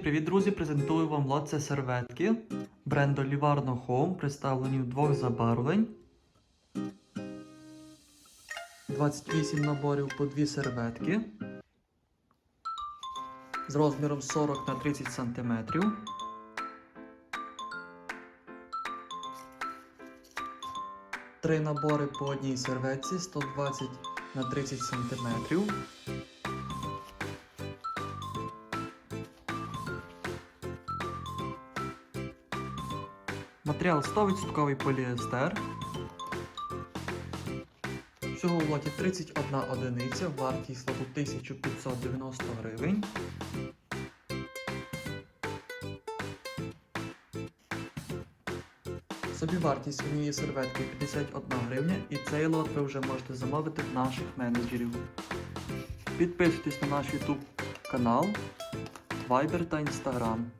Привіт, друзі! Презентую вам лот це серветки бренду Livarno Home, представлені в двох забарвлень. 28 наборів по дві серветки з розміром 40 на 30 см. Три набори по одній серветці 120 на 30 см. Матеріал 100% поліестер. Всього в лоті 31 одиниця, вартість лоту 1590 гривень. Собівартість однієї серветки 51 гривня і цей лот ви вже можете замовити в наших менеджерів. Підписуйтесь на наш YouTube канал, Viber та Instagram.